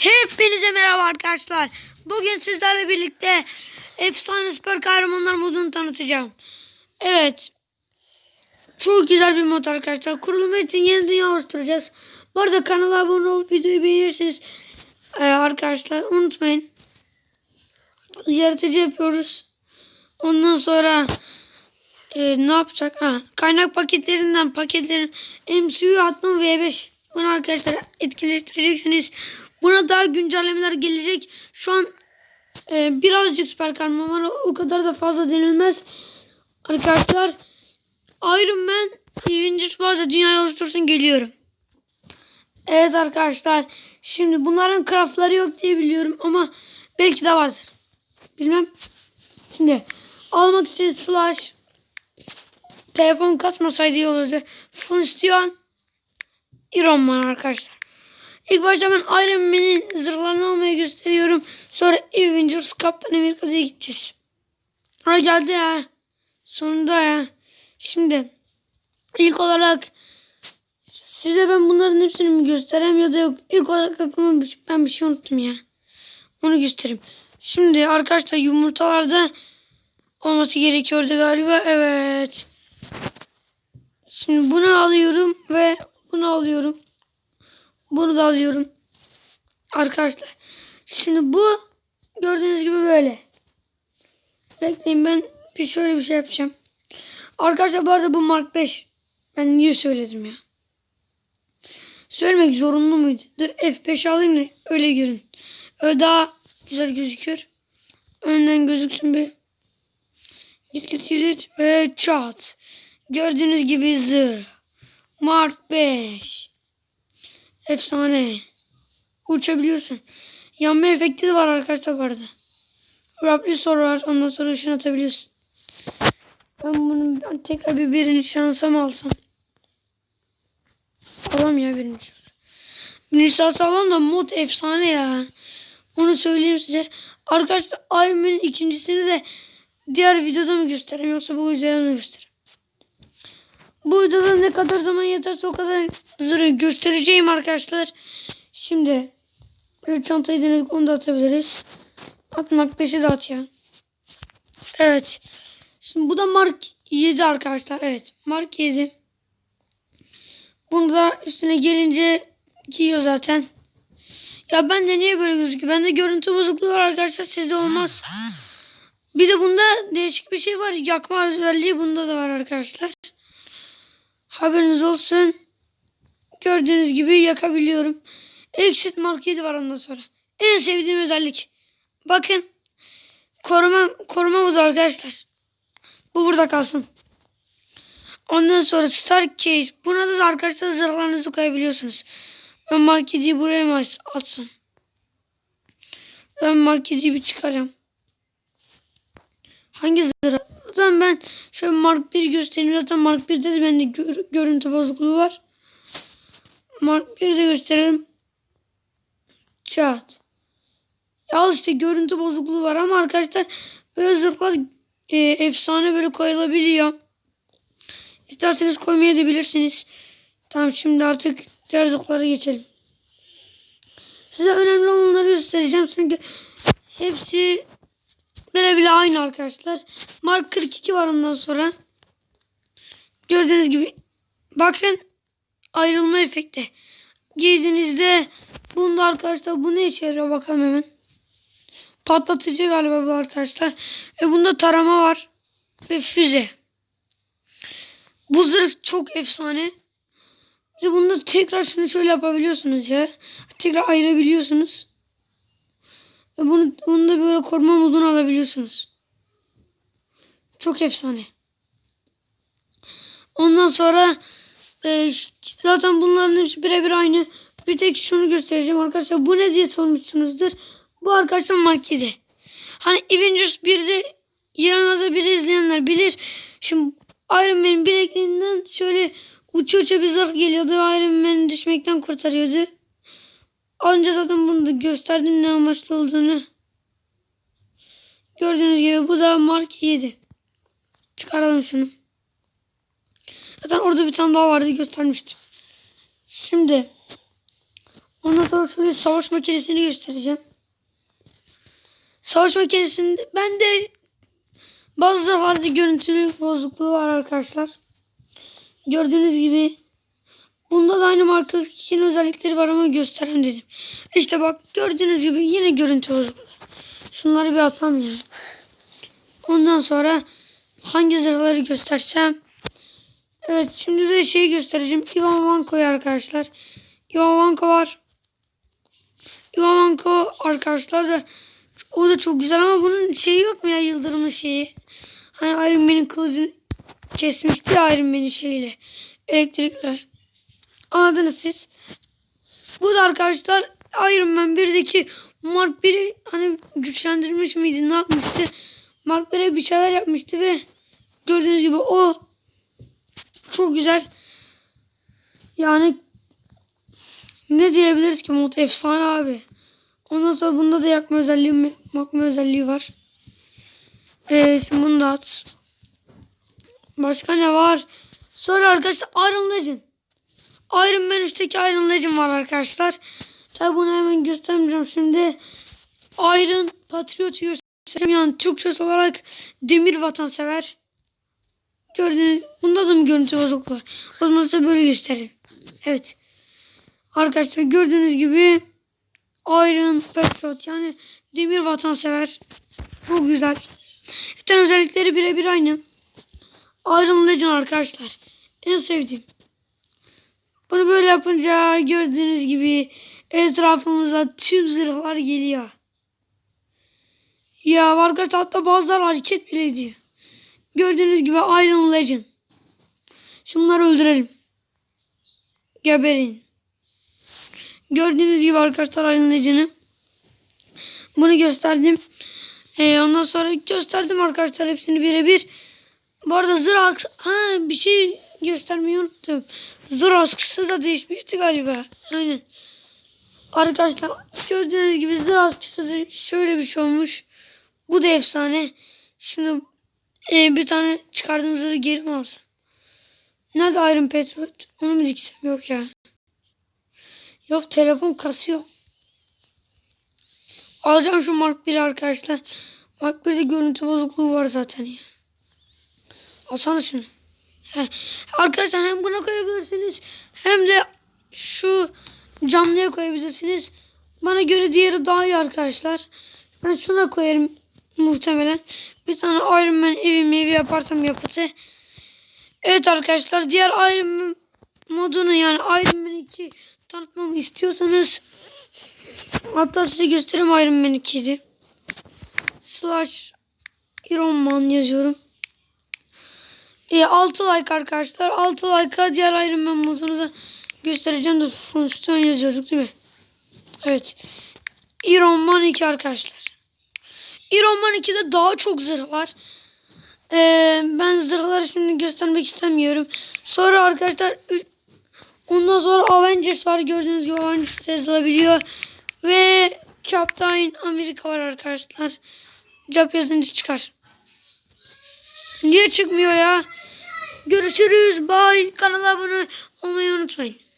Hepinize merhaba arkadaşlar. Bugün sizlerle birlikte efsane süper kahramanlar modunu tanıtacağım. Evet. Çok güzel bir mod arkadaşlar. Kurulum için yeni dünya oluşturacağız. Bu arada kanala abone olup videoyu beğenirseniz ee, arkadaşlar unutmayın. Yaratıcı yapıyoruz. Ondan sonra e, ne yapacak? Ha, kaynak paketlerinden paketlerin MCU Atom V5 bunu arkadaşlar etkileştireceksiniz. Buna daha güncellemeler gelecek. Şu an e, birazcık süper kahraman var. O kadar da fazla denilmez. Arkadaşlar Iron Man Avengers bazı dünyayı oluştursun geliyorum. Evet arkadaşlar. Şimdi bunların craftları yok diye biliyorum ama belki de vardır. Bilmem. Şimdi almak için slash telefon kasmasaydı iyi olurdu. Funksiyon Iron Man arkadaşlar. İlk başta ben Iron Man'in zırhlarını almaya gösteriyorum. Sonra Avengers Kaptan Amerika'ya gideceğiz. Ha geldi ya. Sonunda ya. Şimdi ilk olarak size ben bunların hepsini mi göstereyim ya da yok. İlk olarak aklıma bir- ben bir şey unuttum ya. Onu göstereyim. Şimdi arkadaşlar yumurtalarda olması gerekiyordu galiba. Evet. Şimdi bunu alıyorum ve bunu alıyorum. Bunu da alıyorum. Arkadaşlar. Şimdi bu gördüğünüz gibi böyle. Bekleyin ben bir şöyle bir şey yapacağım. Arkadaşlar bu arada bu Mark 5. Ben niye söyledim ya? Söylemek zorunlu muydu? Dur F5 alayım da öyle görün. Öyle daha güzel gözüküyor. Önden gözüksün bir. Git git git ve çat. Gördüğünüz gibi zırh. Mark 5. Efsane. Uçabiliyorsun. Yanma efekti de var arkadaşlar bu arada. Raptor var. Ondan sonra ışın atabiliyorsun. Ben bunu ben tekrar bir birini şansa mı alsam? Alam ya birini şansa. Birini şansa alalım da mod efsane ya. Onu söyleyeyim size. Arkadaşlar Iron Man'in ikincisini de diğer videoda mı göstereyim yoksa bu videoda mı göstereyim? Bu videoda ne kadar zaman yeterse o kadar zırhı göstereceğim arkadaşlar. Şimdi çantayı denedik onu da atabiliriz. Atmak peşi de at ya. Evet. Şimdi bu da Mark 7 arkadaşlar. Evet. Mark 7. Bunu da üstüne gelince giyiyor zaten. Ya bende niye böyle gözüküyor? Bende görüntü bozukluğu var arkadaşlar. Sizde olmaz. Bir de bunda değişik bir şey var. Yakma özelliği bunda da var arkadaşlar. Haberiniz olsun. Gördüğünüz gibi yakabiliyorum. Exit Mark 7 var ondan sonra. En sevdiğim özellik. Bakın. Koruma, koruma budur arkadaşlar. Bu burada kalsın. Ondan sonra Star Case. Buna da arkadaşlar zırhlarınızı koyabiliyorsunuz. Ben Mark 7'yi buraya mı atsam? Ben Mark 7'yi bir çıkaracağım. Hangi zırh? Zaten ben şöyle Mark 1 göstereyim. Zaten Mark 1'de de bende gör- görüntü bozukluğu var. Mark 1'de gösterelim. Çat. Al işte görüntü bozukluğu var ama arkadaşlar böyle zırhlar e, efsane böyle koyulabiliyor. İsterseniz koymayabilirsiniz. Tamam şimdi artık diğer zırhlara geçelim. Size önemli olanları göstereceğim çünkü hepsi bile bile aynı arkadaşlar. Mark 42 var ondan sonra. Gördüğünüz gibi bakın ayrılma efekti. Giydiğinizde bunda arkadaşlar bu ne işe yarıyor bakalım hemen. Patlatıcı galiba bu arkadaşlar. Ve bunda tarama var. Ve füze. Bu zırh çok efsane. Bunda tekrar şunu şöyle yapabiliyorsunuz ya. Tekrar ayırabiliyorsunuz. Bunu, bunu da böyle koruma modunu alabiliyorsunuz. Çok efsane. Ondan sonra e, zaten bunların hepsi birebir aynı. Bir tek şunu göstereceğim arkadaşlar. Bu ne diye sormuşsunuzdur. Bu arkadaşlar 7. Hani Avengers 1'de Yaramaz'a biri izleyenler bilir. Şimdi Iron Man'in bilekliğinden şöyle uça uça bir zırh geliyordu. Iron Man'i düşmekten kurtarıyordu. Önce zaten bunu da gösterdim ne amaçlı olduğunu. Gördüğünüz gibi bu da Mark 7. Çıkaralım şunu. Zaten orada bir tane daha vardı göstermiştim. Şimdi Ondan sonra şöyle savaş makinesini göstereceğim. Savaş makinesinde ben de bazı zırhlarda görüntülü bozukluğu var arkadaşlar. Gördüğünüz gibi bunda da aynı marka yeni özellikleri var ama göstereyim dedim. İşte bak gördüğünüz gibi yine görüntü bozukluğu. Şunları bir atamıyorum. Ondan sonra hangi zırhları göstersem Evet şimdi de şeyi göstereceğim. Ivan Vanko'yu arkadaşlar. Ivan Vanko var. Ivan Vanko arkadaşlar da o da çok güzel ama bunun şeyi yok mu ya yıldırımın şeyi. Hani Iron Man'in kılıcını kesmişti ya Iron Man'in şeyiyle. Elektrikle. Anladınız siz. Bu da arkadaşlar Iron Man 1'deki Mark 1'i hani güçlendirmiş miydi ne yapmıştı? Mark 1'e bir şeyler yapmıştı ve gördüğünüz gibi o çok güzel. Yani ne diyebiliriz ki mod efsane abi. Ondan sonra bunda da yakma özelliği, yakma özelliği var. Ee, şimdi bunu da at. Başka ne var? Sonra arkadaşlar Iron Legend. Iron Man 3'teki Iron Legend var arkadaşlar. Tabi bunu hemen göstermeyeceğim şimdi. Iron Patriot. Yani Türkçesi olarak demir vatansever. Gördüğünüz bunda da mı görüntü bozukluğu var? O zaman size böyle göstereyim. Evet. Arkadaşlar gördüğünüz gibi Iron Patriot yani demir vatansever. Çok güzel. Bütün özellikleri birebir aynı. Iron Legend arkadaşlar. En sevdiğim. Bunu böyle yapınca gördüğünüz gibi etrafımıza tüm zırhlar geliyor. Ya arkadaşlar hatta bazıları hareket bile ediyor. Gördüğünüz gibi Iron Legend. Şunları öldürelim. Geberin. Gördüğünüz gibi arkadaşlar Iron Legend'ı. Bunu gösterdim. Ee, ondan sonra gösterdim arkadaşlar hepsini birebir. Bu arada zırh ha bir şey göstermeyi unuttum. Zırh askısı da değişmişti galiba. Aynen. Arkadaşlar gördüğünüz gibi zırh askısı da şöyle bir şey olmuş. Bu da efsane. Şimdi e, bir tane çıkardığımızda geri mi alsam? Nerede Iron Patriot? Onu mu diksem? Yok ya. Yok telefon kasıyor. Alacağım şu Mark 1 arkadaşlar. Mark 1'de görüntü bozukluğu var zaten ya. Alsana şunu. Arkadaşlar hem buna koyabilirsiniz hem de şu camlıya koyabilirsiniz. Bana göre diğeri daha iyi arkadaşlar. Ben şuna koyarım muhtemelen. Bir tane Iron Man evi mevi yaparsam yapıtı. Evet arkadaşlar diğer Iron Man modunu yani Iron Man 2 tanıtmamı istiyorsanız hatta size göstereyim Iron Man 2'yi. Slash Iron Man yazıyorum. E, 6 like arkadaşlar. 6 like'a diğer Iron Man modunu da göstereceğim de Flintstone yazıyorduk değil mi? Evet. Iron Man 2 arkadaşlar. Iron Man 2'de daha çok zırh var. Ee, ben zırhları şimdi göstermek istemiyorum. Sonra arkadaşlar ondan sonra Avengers var. Gördüğünüz gibi Avengers yazılabiliyor. Ve Captain America var arkadaşlar. Cap yazınca çıkar. Niye çıkmıyor ya? Görüşürüz. Bye. Kanala abone olmayı unutmayın.